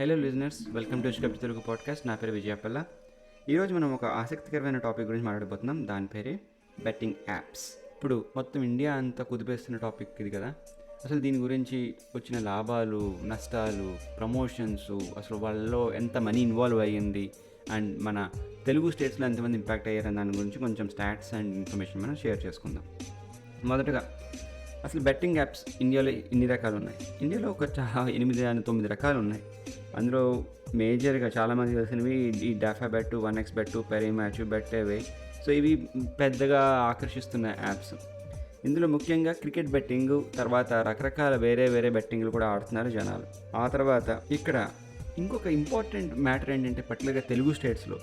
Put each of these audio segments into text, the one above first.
Hello listeners welcome to Kapita Telugu podcast నా పేరు విజయపల్ల ఈరోజు మనం ఒక ఆసక్తికరమైన టాపిక్ గురించి మాట్లాడబోతున్నాం. దాని పేరే బెట్టింగ్ యాప్స్ ఇప్పుడు మొత్తం ఇండియా అంతా కుదిపేస్తున్న టాపిక్ ఇది కదా. అసలు దీని గురించి వచ్చిన లాభాలు నష్టాలు ప్రమోషన్స్ అసలు వాళ్ళలో ఎంత మనీ ఇన్వాల్వ్ అయ్యింది అండ్ మన తెలుగు స్టేట్స్లో ఎంతమంది ఇంపాక్ట్ అయ్యారని దాని గురించి కొంచెం స్టాట్స్ అండ్ ఇన్ఫర్మేషన్ మనం షేర్ చేసుకుందాం. మొదటగా అసలు బెట్టింగ్ యాప్స్ ఇండియాలో ఇన్ని రకాలు ఉన్నాయి ఇండియాలో ఒక ఎనిమిది అని తొమ్మిది రకాలు ఉన్నాయి అందులో మేజర్గా చాలామంది తెలిసినవి ఈ Dafabet one x bet Parimatch bet అవే. సో ఇవి పెద్దగా ఆకర్షిస్తున్న యాప్స్. ఇందులో ముఖ్యంగా క్రికెట్ బెట్టింగ్ తర్వాత రకరకాల వేరే వేరే బెట్టింగ్లు కూడా ఆడుతున్నారు జనాలు. ఆ తర్వాత ఇక్కడ ఇంకొక ఇంపార్టెంట్ మ్యాటర్ ఏంటంటే పర్టికులర్గా తెలుగు స్టేట్స్లో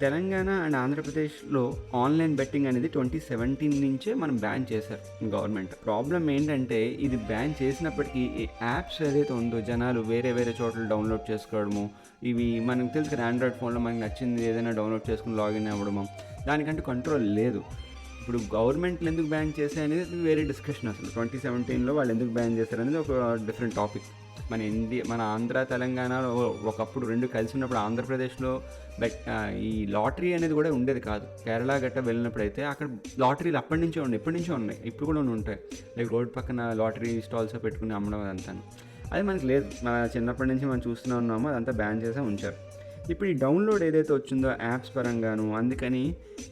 తెలంగాణ అండ్ ఆంధ్రప్రదేశ్లో ఆన్లైన్ బెట్టింగ్ అనేది ట్వంటీ సెవెంటీన్ నుంచే మనం బ్యాన్ చేశారు గవర్నమెంట్. ప్రాబ్లం ఏంటంటే ఇది బ్యాన్ చేసినప్పటికీ ఈ యాప్స్ ఏదైతే ఉందో జనాలు వేరే వేరే చోట్ల డౌన్లోడ్ చేసుకోవడము ఇవి మనకు తెలుసు కదా ఆండ్రాయిడ్ ఫోన్లో మనకి నచ్చింది ఏదైనా డౌన్లోడ్ చేసుకుని లాగిన్ అవ్వడము దానికంటే కంట్రోల్ లేదు. ఇప్పుడు గవర్నమెంట్లు ఎందుకు బ్యాన్ చేశాయి అనేది వేరే డిస్కషన్ అసలు. ట్వంటీ సెవెంటీన్లో వాళ్ళు ఎందుకు బ్యాన్ చేశారు అనేది ఒక డిఫరెంట్ టాపిక్ మన ఇండియా మన ఆంధ్ర తెలంగాణలో ఒకప్పుడు రెండు కలిసి ఉన్నప్పుడు ఆంధ్రప్రదేశ్లో బట్ ఈ లాటరీ అనేది కూడా ఉండేది కాదు. కేరళ గట్ట వెళ్ళినప్పుడు అయితే అక్కడ లాటరీలు అప్పటి నుంచే ఉన్నాయి ఎప్పటి నుంచో ఉన్నాయి. ఇప్పుడు కూడా ఉంటాయి. లైక్ రోడ్ పక్కన లాటరీ స్టాల్స్ పెట్టుకుని అమ్మడం అదంతా అది మనకి లేదు. మన చిన్నప్పటి నుంచి మనం చూస్తూనే ఉన్నామో అదంతా బ్యాన్ చేసే ఉంచారు. ఇప్పుడు ఈ డౌన్లోడ్ ఏదైతే వచ్చిందో యాప్స్ పరంగాను అందుకని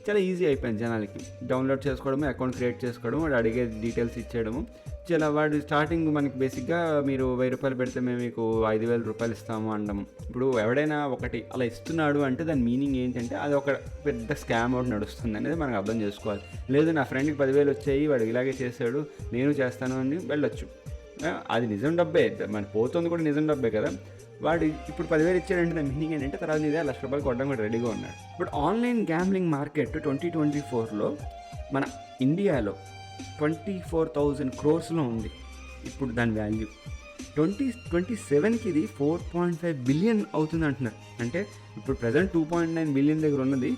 చాలా ఈజీ అయిపోయింది జనాలకి. డౌన్లోడ్ చేసుకోవడము అకౌంట్ క్రియేట్ చేసుకోవడం వాడు అడిగే డీటెయిల్స్ ఇచ్చేయడము. చాలా వాడు స్టార్టింగ్ మనకి బేసిక్గా మీరు వెయ్యి రూపాయలు పెడితే మేము మీకు ఐదు వేల రూపాయలు ఇస్తాము అనడం ఇప్పుడు ఎవడైనా ఒకటి అలా ఇస్తున్నాడు అంటే దాని మీనింగ్ ఏంటంటే అది ఒక పెద్ద స్కామ్ ఒకటి నడుస్తుంది అనేది మనకు అర్థం చేసుకోవాలి. లేదు నా ఫ్రెండ్కి పదివేలు వచ్చాయి వాడు ఇలాగే చేశాడు నేను చేస్తాను అని వెళ్ళొచ్చు. అది నిజం డబ్బే. మన పోతుంది కూడా నిజం డబ్బే కదా. వాడు ఇప్పుడు పదివేలు ఇచ్చాడంటే నా మీనింగ్ ఏంటంటే తర్వాత నీదే లక్ష రూపాయలు కొట్టడం కూడా రెడీగా ఉన్నాడు. ఇప్పుడు online gambling market twenty twenty ఫోర్లో మన ఇండియాలో ట్వంటీ ఫోర్ థౌజండ్ క్రోర్స్లో ఉంది ఇప్పుడు దాని వాల్యూ ట్వంటీ ట్వంటీ సెవెన్కి ఇది ఫోర్ పాయింట్ ఫైవ్ బిలియన్ అవుతుంది అంటున్నారు. అంటే ఇప్పుడు present two point nine billion దగ్గర ఉన్నది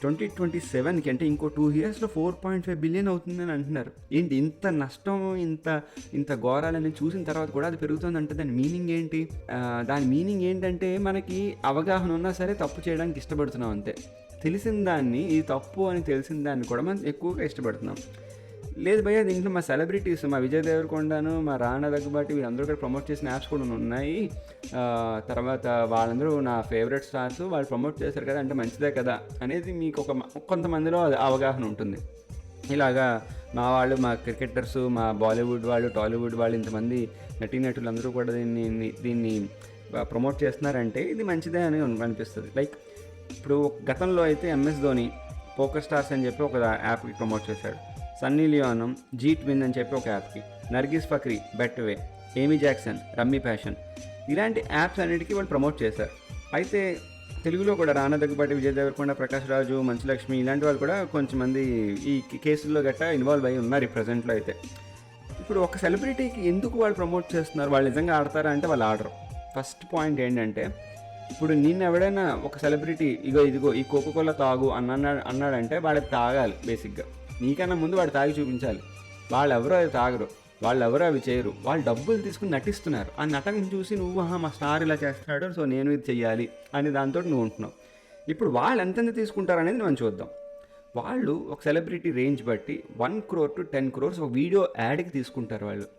ట్వంటీ ట్వంటీ సెవెన్కి అంటే ఇంకో టూ ఇయర్స్లో ఫోర్ పాయింట్ ఫైవ్ బిలియన్ అవుతుందని అంటున్నారు. ఏంటి ఇంత నష్టం ఇంత ఇంత ఘోరాలని చూసిన తర్వాత కూడా అది పెరుగుతుందంటే దాని మీనింగ్ ఏంటి? దాని మీనింగ్ ఏంటంటే మనకి అవగాహన ఉన్నా సరే తప్పు చేయడానికి ఇష్టపడుతున్నాం అంతే. తెలిసిన దాన్ని ఇది తప్పు అని తెలిసిన దాన్ని కూడా మనం ఎక్కువగా ఇష్టపడుతున్నాం. లేదు భయ్య దీంట్లో మా సెలబ్రిటీస్ మా విజయ్ దేవరకొండను మా రానా దగ్గబాటి వీళ్ళందరూ కూడా ప్రమోట్ చేసిన యాప్స్ కూడా ఉన్నాయి. తర్వాత వాళ్ళందరూ నా ఫేవరెట్ స్టార్స్ వాళ్ళు ప్రమోట్ చేశారు కదా అంటే మంచిదే కదా అనేది మీకు ఒక కొంతమందిలో అవగాహన ఉంటుంది. ఇలాగా మా వాళ్ళు మా క్రికెటర్స్ మా బాలీవుడ్ వాళ్ళు టాలీవుడ్ వాళ్ళు ఇంతమంది నటీనటులు అందరూ కూడా దీన్ని దీన్ని ప్రమోట్ చేస్తున్నారంటే ఇది మంచిదే అని అనిపిస్తుంది. లైక్ ఇప్పుడు గతంలో అయితే ఎంఎస్ ధోని పోకర్ స్టార్స్ అని చెప్పి ఒక యాప్కి ప్రమోట్ చేశాడు. సన్నీ లియోనం జీట్ విన్ అని చెప్పి ఒక యాప్కి. Nargis Fakhri Betway Amy Jackson rummy fashion. ఇలాంటి యాప్స్ అన్నిటికీ వాళ్ళు ప్రమోట్ చేశారు. అయితే తెలుగులో కూడా రానా దగ్గుబాటి విజయ్ దేవరకొండ ప్రకాష్ రాజు మంచులక్ష్మి ఇలాంటి వాళ్ళు కూడా కొంతమంది ఈ కేసుల్లో గట్టా ఇన్వాల్వ్ అయి ఉన్నారు ఈ ప్రజెంట్లో అయితే. ఇప్పుడు ఒక సెలబ్రిటీకి ఎందుకు వాళ్ళు ప్రమోట్ చేస్తున్నారు? వాళ్ళు నిజంగా ఆడతారా అంటే వాళ్ళు ఆడరు. ఫస్ట్ పాయింట్ ఏంటంటే ఇప్పుడు నిన్ను ఎవడైనా ఒక సెలబ్రిటీ ఇగో ఇదిగో ఈ కోకోకోలా తాగు అన్న అన్నాడంటే వాళ్ళకి తాగాలి బేసిక్గా నీకన్నా ముందు వాడు తాగి చూపించాలి. వాళ్ళెవరో అది తాగరు. వాళ్ళెవరో అవి చేయరు. వాళ్ళు డబ్బులు తీసుకుని నటిస్తున్నారు. ఆ నటన చూసి నువ్వు మా స్టార్ ఇలా చేస్తున్నాడు. సో నేను ఇది చెయ్యాలి అని దాంతో నువ్వు ఉంటున్నావు. ఇప్పుడు వాళ్ళు ఎంతెంత తీసుకుంటారు అనేది మనం చూద్దాం. వాళ్ళు ఒక సెలబ్రిటీ రేంజ్ బట్టి one crore to ten crores ఒక వీడియో యాడ్కి తీసుకుంటారు వాళ్ళు.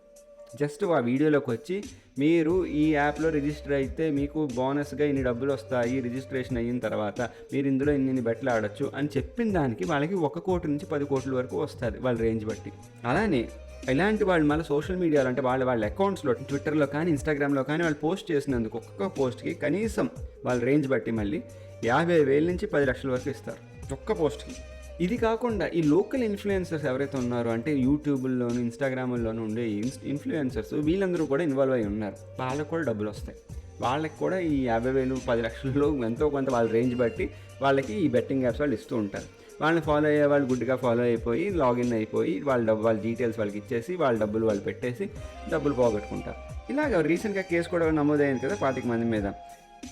జస్ట్ ఆ వీడియోలోకి వచ్చి మీరు ఈ యాప్లో రిజిస్టర్ అయితే మీకు బోనస్గా ఇన్ని డబ్బులు వస్తాయి రిజిస్ట్రేషన్ అయిన తర్వాత మీరు ఇందులో ఇన్ని ఇన్ని బెట్లు ఆడొచ్చు అని చెప్పిన దానికి వాళ్ళకి ఒక కోటి నుంచి పది కోట్ల వరకు వస్తుంది వాళ్ళ రేంజ్ బట్టి. అలానే ఇలాంటి వాళ్ళు మళ్ళీ సోషల్ మీడియాలో అంటే వాళ్ళ వాళ్ళ అకౌంట్స్లో ట్విట్టర్లో కానీ ఇన్స్టాగ్రామ్లో కానీ వాళ్ళు పోస్ట్ చేసినందుకు ఒక్కొక్క పోస్ట్కి కనీసం వాళ్ళ రేంజ్ బట్టి మళ్ళీ యాభై వేల నుంచి పది లక్షల వరకు ఇస్తారు ఒక్క పోస్ట్కి. ఇది కాకుండా ఈ లోకల్ ఇన్ఫ్లుయెన్సర్స్ ఎవరైతే ఉన్నారో అంటే యూట్యూబ్లోను ఇన్స్టాగ్రామ్లోనూ ఉండే ఇన్స్- ఇన్ఫ్లుయెన్సర్స్ వీళ్ళందరూ కూడా ఇన్వాల్వ్ అయి ఉన్నారు. వాళ్ళకు కూడా డబ్బులు వస్తాయి. వాళ్ళకి కూడా ఈ యాభై వేలు పది లక్షల్లో ఎంతో కొంత వాళ్ళ రేంజ్ బట్టి వాళ్ళకి ఈ బెట్టింగ్ యాప్స్ వాళ్ళు ఇస్తూ ఉంటారు. వాళ్ళని ఫాలో అయ్యే వాళ్ళు గుడ్డిగా ఫాలో అయిపోయి లాగిన్ అయిపోయి వాళ్ళ డబ్బు వాళ్ళ డీటెయిల్స్ వాళ్ళకి ఇచ్చేసి వాళ్ళ డబ్బులు వాళ్ళు పెట్టేసి డబ్బులు పోగొట్టుకుంటారు. ఇలాగ రీసెంట్గా కేసు కూడా నమోదైంది కదా పాతిక మంది మీద.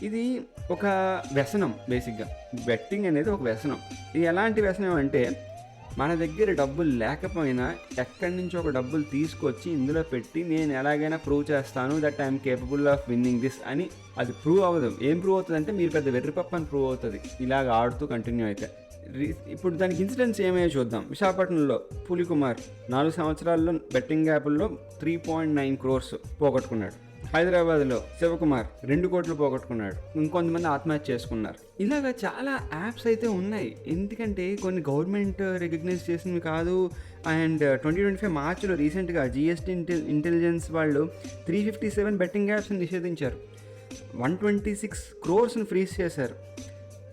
ఇది ఒక వ్యసనం బేసిక్గా. బెట్టింగ్ అనేది ఒక వ్యసనం. ఇది ఎలాంటి వ్యసనం అంటే మన దగ్గర డబ్బులు లేకపోయినా ఎక్కడి నుంచి ఒక డబ్బులు తీసుకొచ్చి ఇందులో పెట్టి నేను ఎలాగైనా ప్రూవ్ చేస్తాను that I'm capable of winning this అని అది ప్రూవ్ అవ్వదు. ఏం ప్రూవ్ అవుతుంది అంటే మీరు పెద్ద వెర్రిపప్పు అని ప్రూవ్ అవుతుంది. ఇలాగ ఆడుతూ కంటిన్యూ అయితే. ఇప్పుడు దానికి ఇన్సిడెంట్స్ ఏమేయో చూద్దాం. విశాఖపట్నంలో పులికుమార్ నాలుగు సంవత్సరాల్లో బెట్టింగ్ యాప్ల్లో త్రీ పాయింట్ నైన్ క్రోర్స్ పోగొట్టుకున్నాడు. హైదరాబాద్లో శివకుమార్ రెండు కోట్లు పోగొట్టుకున్నాడు. ఇంకొంతమంది ఆత్మహత్య చేసుకున్నారు. ఇలాగ చాలా యాప్స్ అయితే ఉన్నాయి. ఎందుకంటే కొన్ని గవర్నమెంట్ రికగ్నైజ్ చేసినవి కాదు. అండ్ ట్వంటీ ట్వంటీ ఫైవ్ మార్చ్లో రీసెంట్గా జిఎస్టీ ఇంటెల్ ఇంటెలిజెన్స్ వాళ్ళు త్రీ ఫిఫ్టీ సెవెన్ బెట్టింగ్ యాప్స్ని నిషేధించారు. వన్ ట్వంటీ సిక్స్ క్రోర్స్ని ఫ్రీజ్ చేశారు.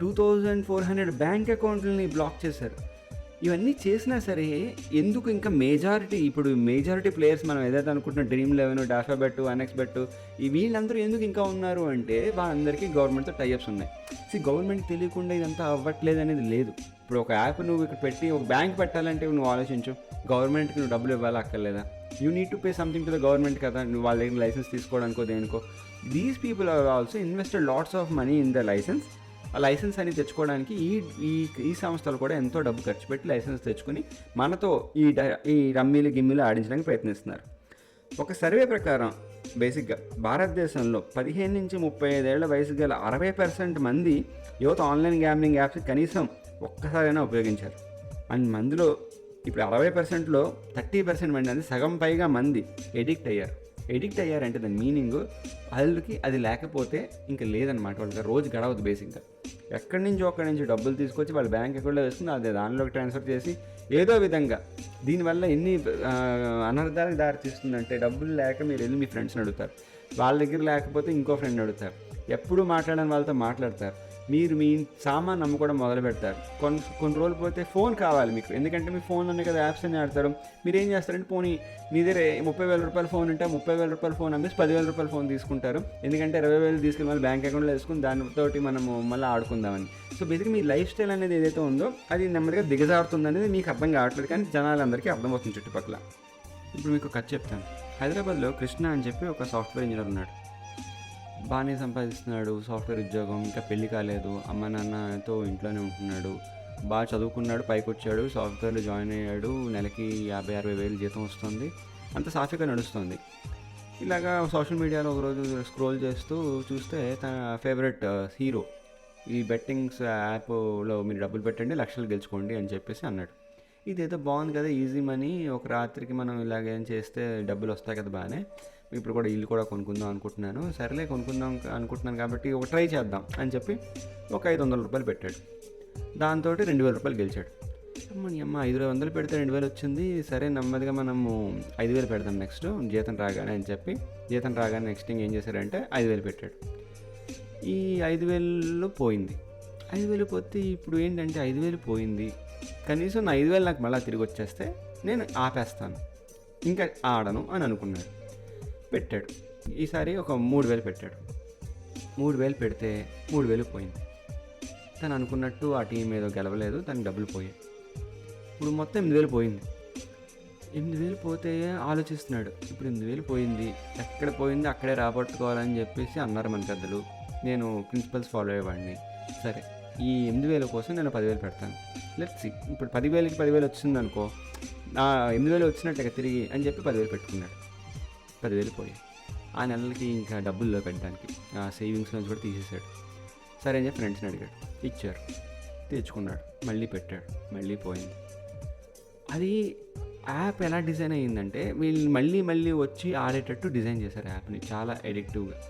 Two thousand four hundred bank అకౌంట్లని బ్లాక్ చేశారు. ఇవన్నీ చేసినా సరే ఎందుకు ఇంకా మేజారిటీ ఇప్పుడు మేజారిటీ ప్లేయర్స్ మనం ఏదైతే అనుకుంటున్న dream eleven డాఫా bet annexe bet ఈ వీళ్ళందరూ ఎందుకు ఇంకా ఉన్నారు అంటే వాళ్ళందరికీ గవర్నమెంట్తో టైఅప్స్ ఉన్నాయి. సో గవర్నమెంట్ తెలియకుండా ఇదంతా అవ్వట్లేదు అనేది లేదు. ఇప్పుడు ఒక యాప్ నువ్వు ఇక్కడ పెట్టి ఒక బ్యాంక్ పెట్టాలంటే నువ్వు ఆలోచించు గవర్నమెంట్కి నువ్వు డబ్బులు ఇవ్వాలి అక్కర్లేదా? You need to pay something to the government కదా నువ్వు వాళ్ళ దగ్గర లైసెన్స్ తీసుకోవడానికో దేనికో. These people are also invested lots of money in the licence ఆ లైసెన్స్ అనేది తెచ్చుకోవడానికి ఈ ఈ ఈ సంస్థలు కూడా ఎంతో డబ్బు ఖర్చు పెట్టి లైసెన్స్ తెచ్చుకుని మనతో ఈ ఈ రమ్మీలు గిమ్మీలు ఆడించడానికి ప్రయత్నిస్తున్నారు. ఒక సర్వే ప్రకారం బేసిక్గా భారతదేశంలో పదిహేను నుంచి ముప్పై ఐదేళ్ళ వయసు గల అరవై పర్సెంట్ మంది యువత ఆన్లైన్ గ్యామ్లింగ్ యాప్స్ కనీసం ఒక్కసారైనా ఉపయోగించారు. అండ్ మందిలో ఇప్పుడు అరవై పర్సెంట్లో థర్టీ పర్సెంట్ మంది అంటే సగం పైగా మంది ఎడిక్ట్ అయ్యారు. ఎడిక్ట్ అయ్యారంటే దాని మీనింగ్ వాళ్ళకి అది లేకపోతే ఇంకా లేదనమాట వాళ్ళకి రోజు గడవదు బేసిక్గా. ఎక్కడి నుంచి అక్కడి నుంచి డబ్బులు తీసుకొచ్చి వాళ్ళ బ్యాంక్ అకౌంట్లో వేస్తుంది అదే దానిలోకి ట్రాన్స్ఫర్ చేసి ఏదో విధంగా దీనివల్ల ఎన్ని అనర్థాలకు దారి తీస్తుందంటే డబ్బులు లేక మీరు వెళ్ళి మీ ఫ్రెండ్స్ని అడుగుతారు. వాళ్ళ దగ్గర లేకపోతే ఇంకో ఫ్రెండ్ అడుగుతారు. ఎప్పుడు మాట్లాడని వాళ్ళతో మాట్లాడతారు. మీరు మీ సామాన్ అమ్ముకోవడం మొదలు పెడతారు. కొన్ని కొన్ని రోజులు పోతే ఫోన్ కావాలి మీకు. ఎందుకంటే మీ ఫోన్ ఉన్నాయి కదా యాప్స్ అన్ని ఆడతారు మీరు ఏం చేస్తారంటే పోనీ మీ దగ్గర ముప్పై వేల రూపాయల ఫోన్ ఉంటే ముప్పై వేల రూపాయల ఫోన్ అమ్మేసి పదివేల రూపాయల ఫోన్ తీసుకుంటారు. ఎందుకంటే ఇరవై వేలు తీసుకుని మళ్ళీ బ్యాంక్ అకౌంట్లో వేసుకుని దానితోటి మనము మళ్ళీ ఆడుకుందామని. సో బేసిక్గా మీ లైఫ్ స్టైల్ అనేది ఏదైతే ఉందో అది నెమ్మదిగా దిగజారుతుంది అనేది మీకు అర్థం కావట్లేదు. కానీ జనాలందరికీ అర్థమవుతుంది చుట్టుపక్కల. ఇప్పుడు మీకు కథ చెప్తాను. హైదరాబాద్లో కృష్ణ అని చెప్పి ఒక సాఫ్ట్వేర్ ఇంజనీర్ ఉన్నాడు. బాగానే సంపాదిస్తున్నాడు సాఫ్ట్వేర్ ఉద్యోగం ఇంకా పెళ్ళి కాలేదు అమ్మ నాన్నతో ఇంట్లోనే ఉంటున్నాడు బాగా చదువుకున్నాడు పైకి వచ్చాడు సాఫ్ట్వేర్లో జాయిన్ అయ్యాడు నెలకి యాభై అరవై వేలు జీతం వస్తుంది అంత సాఫీగా నడుస్తుంది. ఇలాగా సోషల్ మీడియాలో ఒకరోజు స్క్రోల్ చేస్తూ చూస్తే తన ఫేవరెట్ హీరో uh, ఈ బెట్టింగ్స్ యాప్లో మీరు డబ్బులు పెట్టండి లక్షలు గెలుచుకోండి అని చెప్పేసి అన్నాడు. ఇదేదో బాగుంది కదా ఈజీ మనీ ఒక రాత్రికి మనం ఇలాగేం చేస్తే డబ్బులు వస్తాయి కదా బాగానే ఇప్పుడు కూడా ఇల్లు కూడా కొనుక్కుందాం అనుకుంటున్నాను. సరేలే కొనుక్కుందాం అనుకుంటున్నాను కాబట్టి ఒక ట్రై చేద్దాం అని చెప్పి ఒక ఐదు వందల రూపాయలు పెట్టాడు. దాంతో రెండు వేల రూపాయలు గెలిచాడు. అమ్మ అమ్మ ఐదు వందలు పెడితే రెండు వేలు వచ్చింది. సరే నెమ్మదిగా మనము ఐదు వేలు పెడదాం నెక్స్ట్ జీతం రాగానే అని చెప్పి జీతం రాగానే నెక్స్ట్ ఏం చేశారంటే ఐదు వేలు పెట్టాడు. ఈ ఐదు వేలు పోయింది. ఐదు వేలు పోతే ఇప్పుడు ఏంటంటే ఐదు వేలు పోయింది. కనీసం నా ఐదు వేలు నాకు మళ్ళీ తిరిగి వచ్చేస్తే నేను ఆపేస్తాను. ఇంకా ఆడను అని అనుకున్నాడు. పెట్టాడు. ఈసారి ఒక మూడు వేలు పెట్టాడు. మూడు వేలు పెడితే మూడు వేలు పోయింది. తను అనుకున్నట్టు ఆ టీం ఏదో గెలవలేదు తనకి డబ్బులు పోయాయి. ఇప్పుడు మొత్తం ఎనిమిది వేలు పోయింది. ఎనిమిది వేలు పోతే ఆలోచిస్తున్నాడు. ఇప్పుడు ఎనిమిది వేలు పోయింది. ఎక్కడ పోయింది అక్కడే రాబట్టుకోవాలని చెప్పేసి అన్నారు మన పెద్దలు. నేను ప్రిన్సిపల్స్ ఫాలో అయ్యేవాడిని. సరే ఈ ఎనిమిది వేల కోసం నేను పదివేలు పెడతాను. లెట్స్ ఇప్పుడు పదివేలకి పదివేలు వచ్చింది అనుకో ఎనిమిది వేలు వచ్చినట్టుగా తిరిగి అని చెప్పి పదివేలు పెట్టుకున్నాడు. పదివేలు పోయాయి. ఆ నెలలకి ఇంకా డబ్బుల్లో పెట్టడానికి ఆ సేవింగ్స్ నుంచి కూడా తీసేశాడు. సరే అని చెప్పి ఫ్రెండ్స్ని అడిగాడు. ఇచ్చారు. తెచ్చుకున్నాడు. మళ్ళీ పెట్టాడు. మళ్ళీ పోయింది. అది యాప్ ఎలా డిజైన్ అయ్యిందంటే వీళ్ళు మళ్ళీ మళ్ళీ వచ్చి ఆడేటట్టు డిజైన్ చేశారు యాప్ని చాలా ఎడిక్టివ్గా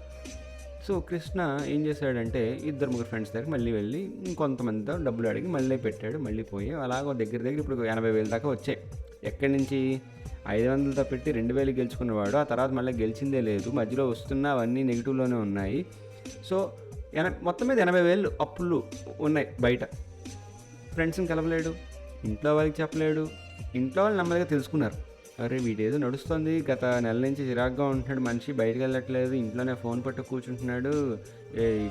సో కృష్ణ ఏం చేశాడంటే ఇద్దరు ముగ్గురు ఫ్రెండ్స్ దగ్గర మళ్ళీ వెళ్ళి కొంతమందితో డబ్బులు అడిగి మళ్ళీ పెట్టాడు మళ్ళీ పోయి అలాగో దగ్గర దగ్గర ఇప్పుడు ఎనభై వేల దాకా వచ్చాయి. ఎక్కడి నుంచి? ఐదు వందలతో పెట్టి రెండు వేలు గెలుచుకున్నవాడు. ఆ తర్వాత మళ్ళీ గెలిచిందే లేదు. మధ్యలో వస్తున్న అవన్నీ నెగిటివ్లోనే ఉన్నాయి. సో ఎన మొత్తం మీద ఎనభై వేలు అప్పులు ఉన్నాయి బయట. ఫ్రెండ్స్ని కలవలేడు. ఇంట్లో వాళ్ళకి చెప్పలేడు. ఇంట్లో వాళ్ళు నెమ్మదిగా తెలుసుకున్నారు. అరే వీడేదో నడుస్తుంది. గత నెల నుంచి చిరాగ్గా ఉంటున్నాడు మనిషి. బయటకు వెళ్ళట్లేదు. ఇంట్లోనే ఫోన్ పట్టు కూర్చుంటున్నాడు.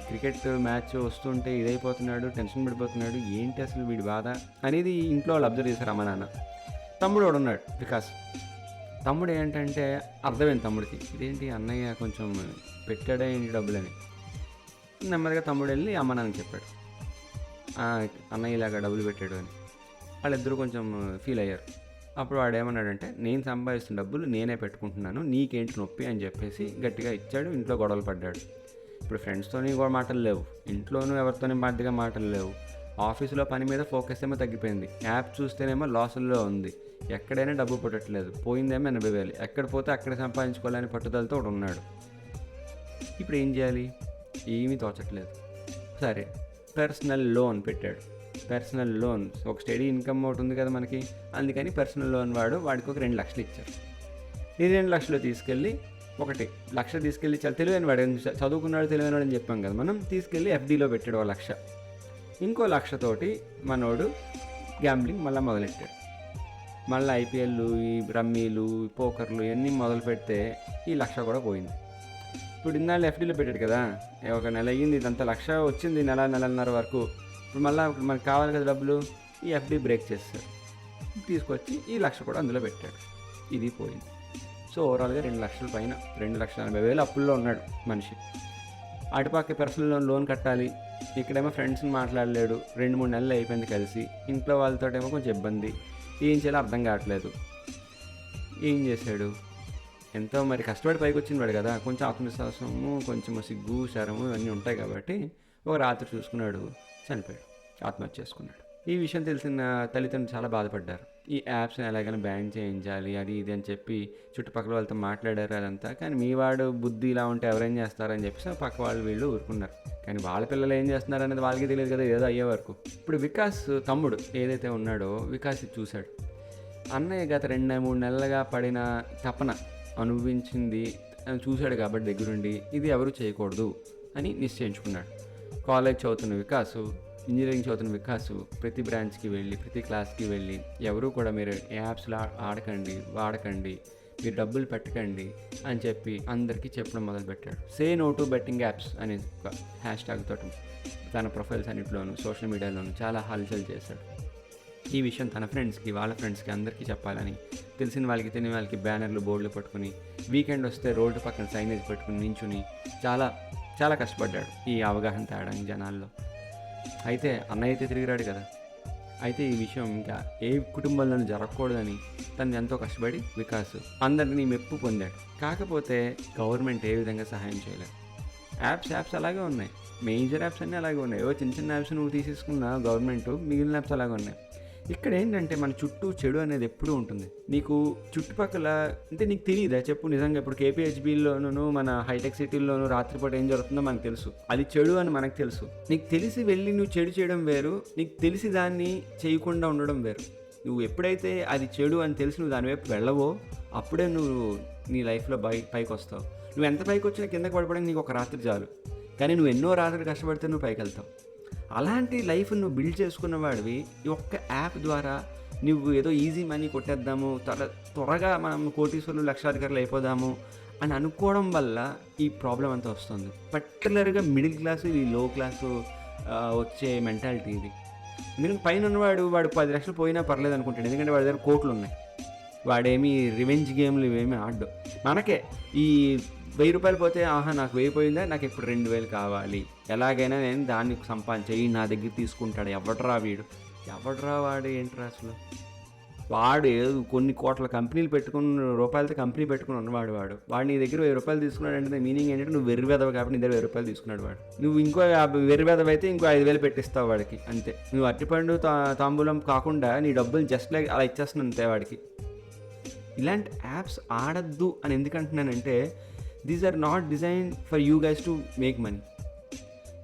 క్రికెట్ మ్యాచ్ వస్తుంటే ఇదైపోతున్నాడు. టెన్షన్ పడిపోతున్నాడు. ఏంటి అసలు వీడి బాధ? అనేది ఇంట్లో వాళ్ళు అబ్జర్వ్ చేశారు అమ్మ నాన్న. తమ్ముడు వాడు ఉన్నాడు వికాస్. తమ్ముడు ఏంటంటే అర్థమైంది తమ్ముడికి ఇదేంటి అన్నయ్య కొంచెం పెట్టాడే ఏంటి డబ్బులని? నెమ్మదిగా తమ్ముడు వెళ్ళి అమ్మ నాన్న చెప్పాడు. అన్నయ్య ఇలాగ డబ్బులు పెట్టాడు అని. వాళ్ళిద్దరూ కొంచెం ఫీల్ అయ్యారు. అప్పుడు వాడు ఏమన్నాడంటే నేను సంపాదిస్తున్న డబ్బులు నేనే పెట్టుకుంటున్నాను నీకేంటి నొప్పి? అని చెప్పేసి గట్టిగా ఇచ్చాడు ఇంట్లో గొడవలు పడ్డాడు. ఇప్పుడు ఫ్రెండ్స్తోని కూడా మాటలు లేవు. ఇంట్లోనూ ఎవరితోని మాదిరిగా మాటలు లేవు. ఆఫీసులో పని మీద ఫోకస్ ఏమో తగ్గిపోయింది. యాప్ చూస్తేనేమో లాసుల్లో ఉంది. ఎక్కడైనా డబ్బు పుట్టట్లేదు. పోయిందేమో ఎనభై వేలు. ఎక్కడ పోతే అక్కడ సంపాదించుకోవాలని పట్టుదలతో ఉన్నాడు. ఇప్పుడు ఏం చేయాలి? ఏమీ తోచట్లేదు. సరే పర్సనల్ లోన్ పెట్టాడు. పర్సనల్ లోన్ ఒక స్టడీ ఇన్కమ్ ఒకటి ఉంది కదా మనకి. అందుకని పర్సనల్ లోన్ వాడు వాడికి ఒక రెండు లక్షలు ఇచ్చారు. ఈ రెండు లక్షలు తీసుకెళ్ళి ఒకటి లక్ష తీసుకెళ్ళి చాలా తెలివైన వాడు. చదువుకున్నాడు తెలివైన వాడు అని చెప్పాం కదా మనం. తీసుకెళ్ళి ఎఫ్డీలో పెట్టాడు ఒక లక్ష. ఇంకో లక్షతోటి మనోడు గ్యాంబ్లింగ్ మళ్ళీ మొదలెట్టాడు. మళ్ళీ ఐపీఎల్లు ఈ రమ్మీలు పోకర్లు ఇవన్నీ మొదలు పెడితే ఈ లక్ష కూడా పోయింది. ఇప్పుడు ఇన్నాళ్ళు ఎఫ్డీలో పెట్టాడు కదా ఒక నెల అయ్యింది ఇదంతా లక్ష వచ్చింది నెల నెలన్నర వరకు. ఇప్పుడు మళ్ళీ మనకు కావాలి కదా డబ్బులు ఈ ఎఫ్డీ బ్రేక్ చేస్తారు. తీసుకొచ్చి ఈ లక్ష కూడా అందులో పెట్టాడు. ఇది పోయింది. సో ఓవరాల్గా రెండు లక్షల పైన రెండు లక్షల ఎనభై వేలు అప్పుల్లో ఉన్నాడు మనిషి. అటుపక్క పర్సనల్ లోన్ లోన్ కట్టాలి ఇక్కడేమో ఫ్రెండ్స్ని మాట్లాడలేడు రెండు మూడు నెలలు అయిపోయింది కలిసి ఇంట్లో వాళ్ళతో ఏమో కొంచెం ఇబ్బంది. ఏం చేయాలో అర్థం కావట్లేదు. ఏం చేశాడు? ఎంతో మరి కష్టపడి పైకి వచ్చినవాడు కదా. కొంచెం ఆత్మవిశ్వాసము కొంచెం సిగ్గు శరము ఇవన్నీ ఉంటాయి కాబట్టి ఒక రాత్రి చూసుకున్నాడు చనిపోయాడు ఆత్మహత్య చేసుకున్నాడు. ఈ విషయం తెలిసిన తల్లిదండ్రులు చాలా బాధపడ్డారు. ఈ యాప్స్ని ఎలాగైనా బ్యాన్ చేయించాలి అది ఇది అని చెప్పి చుట్టుపక్కల వాళ్ళతో మాట్లాడారు అదంతా కానీ మీ వాడు బుద్ధి ఇలా ఉంటే ఎవరేం చేస్తారని చెప్పేసి పక్క వాళ్ళు వీళ్ళు ఊరుకున్నారు. కానీ వాళ్ళ పిల్లలు ఏం చేస్తున్నారు అనేది వాళ్ళకి తెలియదు కదా ఏదో అయ్యే వరకు. ఇప్పుడు వికాస్ తమ్ముడు ఏదైతే ఉన్నాడో వికాస్ చూశాడు. అన్నయ్య గత రెండు మూడు నెలలుగా పడిన తపన అనుభవించింది చూశాడు కాబట్టి దగ్గరుండి ఇది ఎవరు చేయకూడదు అని నిశ్చయించుకున్నాడు. కాలేజ్ చదువుతున్న వికాసు ఇంజనీరింగ్ చదువుతున్న వికాసు ప్రతి బ్రాంచ్కి వెళ్ళి ప్రతి క్లాస్కి వెళ్ళి ఎవరు కూడా మీరు యాప్స్లో ఆడకండి వాడకండి మీరు డబ్బులు పెట్టకండి అని చెప్పి అందరికీ చెప్పడం మొదలుపెట్టాడు. Say no to betting apps అనే ఒక హ్యాష్ ట్యాగ్ తోటి తన ప్రొఫైల్స్ అన్నింటిలోనూ సోషల్ మీడియాలోనూ చాలా హల్చల్ చేశాడు. ఈ విషయం తన ఫ్రెండ్స్కి వాళ్ళ ఫ్రెండ్స్కి అందరికీ చెప్పాలని తెలిసిన వాళ్ళకి తెలియని వాళ్ళకి బ్యానర్లు బోర్డులు పట్టుకుని వీకెండ్ వస్తే రోడ్డు పక్కన సైనేజ్ పెట్టుకుని నించుని చాలా చాలా కష్టపడ్డాడు. ఈ అవగాహన తేడానికి జనాల్లో అయితే అన్నయ్య అయితే తిరిగిరాడు కదా. అయితే ఈ విషయం ఇంకా ఏ కుటుంబంలోనూ జరగకూడదని తను ఎంతో కష్టపడి వికాస్ అందరినీ మెప్పు పొందాడు. కాకపోతే గవర్నమెంట్ ఏ విధంగా సహాయం చేయలేదు. యాప్స్ యాప్స్ అలాగే ఉన్నాయి. మేజర్ యాప్స్ అన్నీ అలాగే ఉన్నాయి. ఏవో చిన్న చిన్న యాప్స్ నువ్వు తీసేసుకున్న గవర్నమెంట్ మిగిలిన యాప్స్ అలాగే ఉన్నాయి. ఇక్కడ ఏంటంటే మన చుట్టూ చెడు అనేది ఎప్పుడూ ఉంటుంది. నీకు చుట్టుపక్కల అంటే నీకు తెలియదా చెప్పు నిజంగా ఇప్పుడు కేపీహెచ్బిలోను మన హైటెక్ సిటీల్లోనూ రాత్రిపూట ఏం జరుగుతుందో మనకు తెలుసు. అది చెడు అని మనకు తెలుసు. నీకు తెలిసి వెళ్ళి నువ్వు చెడు చేయడం వేరు నీకు తెలిసి దాన్ని చేయకుండా ఉండడం వేరు. నువ్వు ఎప్పుడైతే అది చెడు అని తెలిసి నువ్వు దాని వైపు వెళ్ళవో అప్పుడే నువ్వు నీ లైఫ్లో పై పైకి వస్తావు నువ్వు ఎంత పైకి వచ్చినా కిందకి పడిపోవడానికి నీకు ఒక రాత్రి చాలు. కానీ నువ్వు ఎన్నో రాత్రులు కష్టపడితే నువ్వు పైకి వెళ్తావు అలాంటి లైఫ్ నువ్వు బిల్డ్ చేసుకున్న వాడివి. ఈ ఒక్క యాప్ ద్వారా నువ్వు ఏదో ఈజీ మనీ కొట్టేద్దాము త్వర త్వరగా మనం కోటీశ్వరులు లక్షాధికారులు అయిపోదాము అని అనుకోవడం వల్ల ఈ ప్రాబ్లం అంతా వస్తుంది. పర్టికులర్గా మిడిల్ క్లాసు ఈ లో క్లాసు వచ్చే మెంటాలిటీ ఇది. ఎందుకంటే పైన ఉన్నవాడు వాడు పది లక్షలు పోయినా పర్లేదు అనుకుంటాడు. ఎందుకంటే వాడి దగ్గర కోట్లు ఉన్నాయి వాడేమి రివెంజ్ గేమ్లు ఇవేమి ఆడ్డు. మనకే ఈ వెయ్యి రూపాయలు పోతే ఆహా నాకు వెయ్యి పోయిందా? నాకు ఇప్పుడు రెండు వేలు కావాలి. ఎలాగైనా నేను దాన్ని సంపాదించి నా దగ్గర తీసుకుంటాడు. ఎవడరా వీడు? ఎవడరా వాడు? ఏంట్రా అసలు? వాడు ఏదో కొన్ని కోట్ల కంపెనీలు పెట్టుకుని రూపాయలతో కంపెనీ పెట్టుకుని ఉన్నవాడు వాడు. వాడు నీ దగ్గర వెయ్యి రూపాయలు తీసుకున్నాడు అంటే మీనింగ్ ఏంటంటే నువ్వు వెర్రి వెదవ కాబట్టి నీ దగ్గర వెయ్యి రూపాయలు తీసుకున్నాడు వాడు. నువ్వు ఇంకో యాభై వెర్రి వెదవ అయితే ఇంకో ఐదు వేలు పెట్టిస్తావు వాడికి అంతే. నువ్వు అట్టిపండు తా తాంబూలం కాకుండా నీ డబ్బులు జస్ట్ లైక్ అలా ఇచ్చేస్తున్నాను అంతే వాడికి. ఇలాంటి యాప్స్ ఆడద్దు అని ఎందుకంటున్నానంటే these are not design for you guys to make money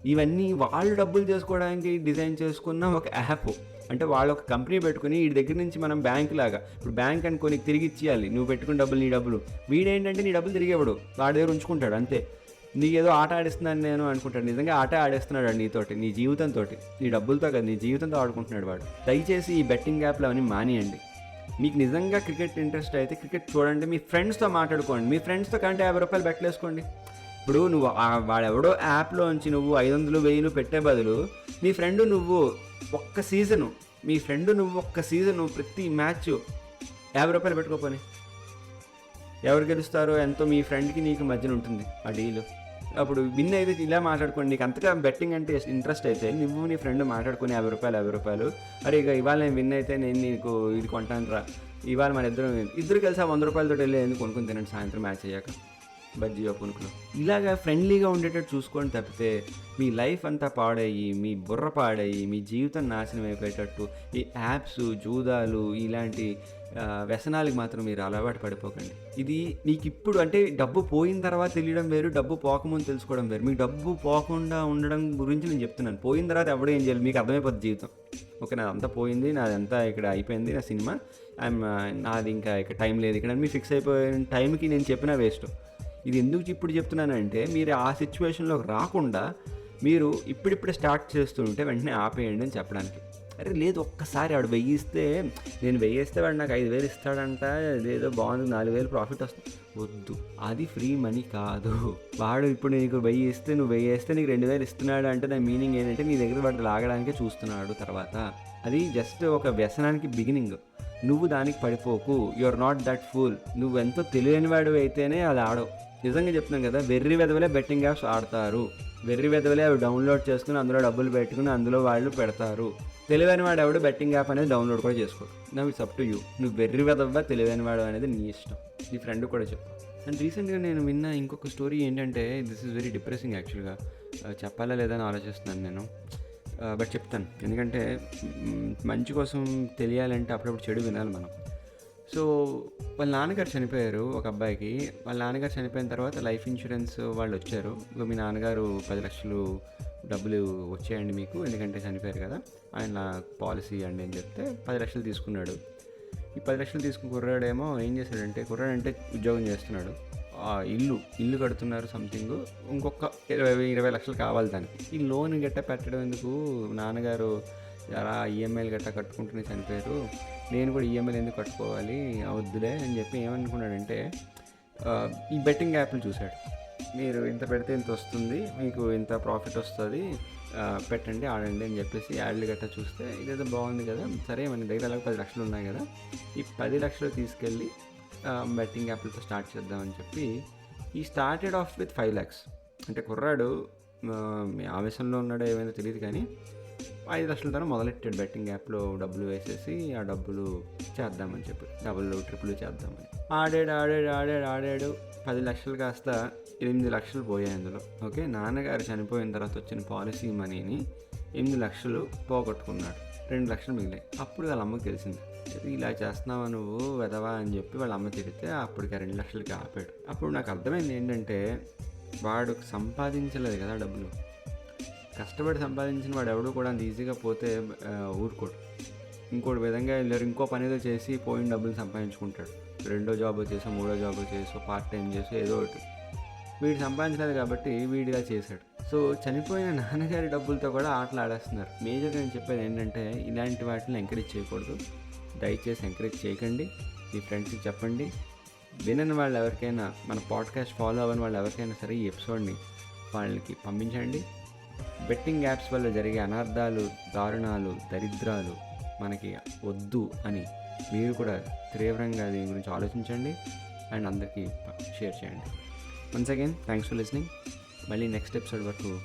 ఇవన్నీ వాళ్ళు డబ్బులు చేసుకోవడానికి డిజైన్ చేసుకున్న ఒక యాప్ అంటే వాళ్ళు ఒక కంపెనీ పెట్టుకుని వీడి దగ్గర నుంచి మనం బ్యాంక్ లాగా ఇప్పుడు బ్యాంక్ అనుకో నీకు తిరిగి ఇచ్చేయాలి. నువ్వు పెట్టుకున్న డబ్బులు నీ డబ్బులు. వీడేంటంటే నీ డబ్బులు తిరిగి ఇవ్వడు. వాడి దగ్గర ఉంచుకుంటాడు అంతే. నీకు ఏదో ఆట ఆడిస్తున్నాను నేను అనుకుంటాడు. నిజంగా ఆట ఆడేస్తున్నాడు నీతోటి నీ జీవితంతో నీ డబ్బులతో కదా నీ జీవితంతో ఆడుకుంటున్నాడు వాడు. దయచేసి ఈ బెట్టింగ్ యాప్లు అవన్నీ మానేయండి. మీకు నిజంగా క్రికెట్ ఇంట్రెస్ట్ అయితే క్రికెట్ చూడండి. మీ ఫ్రెండ్స్తో మాట్లాడుకోండి. మీ ఫ్రెండ్స్తో కంటే యాభై రూపాయలు బెట్లేసుకోండి ఇప్పుడు నువ్వు ఆ- వాడెవడో యాప్లోంచి నువ్వు ఐదు వందలు వెయ్యిలు పెట్టే బదులు మీ ఫ్రెండ్ నువ్వు ఒక్క సీజను మీ ఫ్రెండ్ నువ్వు ఒక్క సీజను ప్రతి మ్యాచ్ యాభై రూపాయలు పెట్టుకోపోని. ఎవరు గెలుస్తారో ఎంతో మీ ఫ్రెండ్కి నీకు మధ్యన ఉంటుంది ఆ డీలు. అప్పుడు విన్ అయితే ఇలా మాట్లాడుకోండి నీకు అంతగా బెట్టింగ్ అంటే ఇంట్రెస్ట్ అయితే నువ్వు నీ ఫ్రెండ్ మాట్లాడుకుని యాభై రూపాయలు యాభై రూపాయలు. అరే ఇక ఇవాళ నేను విన్ అయితే నేను నీకు ఇది కొంటాను రా. ఇవాళ మన ఇద్దరు ఇద్దరు కలిసి ఆ వంద రూపాయలతో వెళ్ళి ఎందుకు కొనుక్కుని తినండి సాయంత్రం మ్యాచ్ అయ్యాక. బజ్జీ పునుకులు. ఇలాగా ఫ్రెండ్లీగా ఉండేటట్టు చూసుకొని తప్పితే మీ లైఫ్ అంతా పాడయ్యి మీ బుర్ర పాడయ్యి మీ జీవితం నాశనం అయిపోయేటట్టు ఈ యాప్స్ జూదాలు ఇలాంటి వ్యసనాలకు మాత్రం మీరు అలవాటు పడిపోకండి. ఇది మీకు ఇప్పుడు అంటే డబ్బు పోయిన తర్వాత తెలియడం వేరు డబ్బు పోకముందు తెలుసుకోవడం వేరు. మీకు డబ్బు పోకుండా ఉండడం గురించి నేను చెప్తున్నాను. పోయిన తర్వాత ఎవడో ఏం చేయాలి? మీకు అర్థమైపోద్ది జీవితం. ఓకే నాది అంతా పోయింది నాదంతా ఇక్కడ అయిపోయింది నా సినిమా. ఐఎమ్ నాది ఇంకా ఇక్కడ టైం లేదు. ఇక్కడ మీ ఫిక్స్ అయిపోయిన టైంకి నేను చెప్పినా వేస్ట్. ఇది ఎందుకు ఇప్పుడు చెప్తున్నానంటే మీరు ఆ సిచ్యువేషన్లోకి రాకుండా మీరు ఇప్పుడిప్పుడే స్టార్ట్ చేస్తుంటే వెంటనే ఆపేయండి అని చెప్పడానికి. అరే లేదు ఒక్కసారి ఆడు వెయ్యిస్తే నేను వెయ్యిస్తే వాడు నాకు ఐదు వేలు ఇస్తాడంట లేదో బాగుంది నాలుగు వేలు ప్రాఫిట్ వస్తుంది. వద్దు అది ఫ్రీ మనీ కాదు. వాడు ఇప్పుడు నీకు వెయ్యి ఇస్తే నువ్వు వెయ్యి నీకు రెండు వేలు ఇస్తున్నాడు అంటే దాని మీనింగ్ ఏంటంటే నీ దగ్గర వాడు లాగడానికే చూస్తున్నాడు తర్వాత. అది జస్ట్ ఒక వ్యసనానికి బిగినింగ్. నువ్వు దానికి పడిపోకు you are not that fool. నువ్వు ఎంతో తెలియని వాడు అయితేనే అది ఆడవు. నిజంగా చెప్తున్నాం కదా వెర్రి వెదవలే బెట్టింగ్ యాప్స్ ఆడతారు. వెర్రి వెదవలే అవి డౌన్లోడ్ చేసుకుని అందులో డబ్బులు పెట్టుకుని అందులో వాళ్ళు పెడతారు. తెలివైన వాడు ఎవడు బెట్టింగ్ యాప్ అనేది డౌన్లోడ్ కూడా చేసుకోడు. నా ఇట్స్ అప్ టు యూ నువ్వు వెర్రి వెదవ్వా తెలివైన వాడు అనేది నీ ఇష్టం. నీ ఫ్రెండ్ కూడా చెప్పు. అండ్ రీసెంట్గా నేను విన్న ఇంకొక స్టోరీ ఏంటంటే దిస్ ఇస్ వెరీ డిప్రెసింగ్ యాక్చువల్గా చెప్పాలా లేదా అని ఆలోచిస్తున్నాను నేను. Uh, బట్ చెప్తాను. ఎందుకంటే మంచి కోసం తెలియాలంటే అప్పుడప్పుడు చెడు వినాలి మనం. సో వాళ్ళ నాన్నగారు చనిపోయారు ఒక అబ్బాయికి. వాళ్ళ నాన్నగారు చనిపోయిన తర్వాత లైఫ్ ఇన్సూరెన్స్ వాళ్ళు వచ్చారు. మీ నాన్నగారు పది లక్షలు డబ్బులు వచ్చేయండి మీకు ఎందుకంటే చనిపోయారు కదా. ఆయన పాలసీ అండి అని చెప్తే పది లక్షలు తీసుకున్నాడు. ఈ పది లక్షలు తీసుకుని కుర్రాడేమో ఏం చేశాడంటే కుర్రాడు అంటే ఉద్యోగం చేస్తున్నాడు. ఆ ఇల్లు ఇల్లు కడుతున్నారు సంథింగ్. ఇంకొక ఇరవై ఇరవై లక్షలు కావాలి దానికి. ఈ లోన్ గట్ట పెట్టడం ఎందుకు? నాన్నగారు అలా ఈఎంఐలు గట్ట కట్టుకుంటూనే చనిపోయారు. నేను కూడా ఈఎంఐలు ఎందుకు కట్టుకోవాలి? అవద్దులే అని చెప్పి ఏమనుకున్నాడంటే ఈ బెట్టింగ్ యాప్లు చూశాడు. మీరు ఇంత పెడితే ఇంత వస్తుంది మీకు ఇంత ప్రాఫిట్ వస్తుంది పెట్టండి ఆడండి అని చెప్పేసి యాడ్లు గట్టా చూస్తే ఇదేదో బాగుంది కదా సరే మన దగ్గర అలాగే పది లక్షలు ఉన్నాయి కదా ఈ పది లక్షలు తీసుకెళ్ళి బెట్టింగ్ యాప్లతో స్టార్ట్ చేద్దామని చెప్పి ఈ started off with five lakhs అంటే కుర్రాడు మీ ఆవేశంలో ఉన్నాడో ఏమైనా తెలియదు కానీ ఐదు లక్షలతో మొదలెట్టాడు బెట్టింగ్ యాప్లో డబ్బులు వేసేసి ఆ డబ్బులు చేద్దామని చెప్పి డబ్బులు ట్రిపులు చేద్దామని. ఆడాడు ఆడాడు ఆడాడు ఆడాడు. పది లక్షలు కాస్త ఎనిమిది లక్షలు పోయాయి అందులో. ఓకే నాన్నగారు చనిపోయిన తర్వాత వచ్చిన పాలసీ మనీని ఎనిమిది లక్షలు పోగొట్టుకున్నాడు. రెండు లక్షలు మిగిలాయి. అప్పుడు వాళ్ళ అమ్మకి తెలిసింది ఇలా చేస్తున్నావా నువ్వు? వెదవా అని చెప్పి వాళ్ళ అమ్మ తిడితే అప్పటికి రెండు లక్షలకి ఆపాడు. అప్పుడు నాకు అర్థమైంది ఏంటంటే వాడు సంపాదించలేదు కదా డబ్బులు. కష్టపడి సంపాదించిన వాడు ఎవడు కూడా అంత ఈజీగా పోతే ఊరుకోడు. ఇంకోటి విధంగా వెళ్ళారు ఇంకో పని ఏదో చేసి పోయిన డబ్బులు సంపాదించుకుంటాడు. రెండో జాబ్ చేసో మూడో జాబ్ చేసో పార్ట్ టైం చేసో ఏదో ఒకటి. వీడు సంపాదించలేదు కాబట్టి వీడిగా చేశాడు. సో చనిపోయిన నాన్నగారి డబ్బులతో కూడా ఆటలు ఆడేస్తున్నారు. మేజర్గా నేను చెప్పేది ఏంటంటే ఇలాంటి వాటిని ఎంకరేజ్ చేయకూడదు. దయచేసి ఎంకరేజ్ చేయకండి. మీ ఫ్రెండ్స్కి చెప్పండి. వినని వాళ్ళు ఎవరికైనా మన పాడ్కాస్ట్ ఫాలో అవ్వని వాళ్ళు ఎవరికైనా సరే ఈ ఎపిసోడ్ని వాళ్ళకి పంపించండి. బెట్టింగ్ యాప్స్ వల్ల జరిగే అనర్థాలు దారుణాలు దరిద్రాలు మనకి వద్దు అని మీరు కూడా తీవ్రంగా దీని గురించి ఆలోచించండి అండ్ అందరికీ షేర్ చేయండి. Once again thanks for listening మళ్ళీ నెక్స్ట్ ఎపిసోడ్ వరకు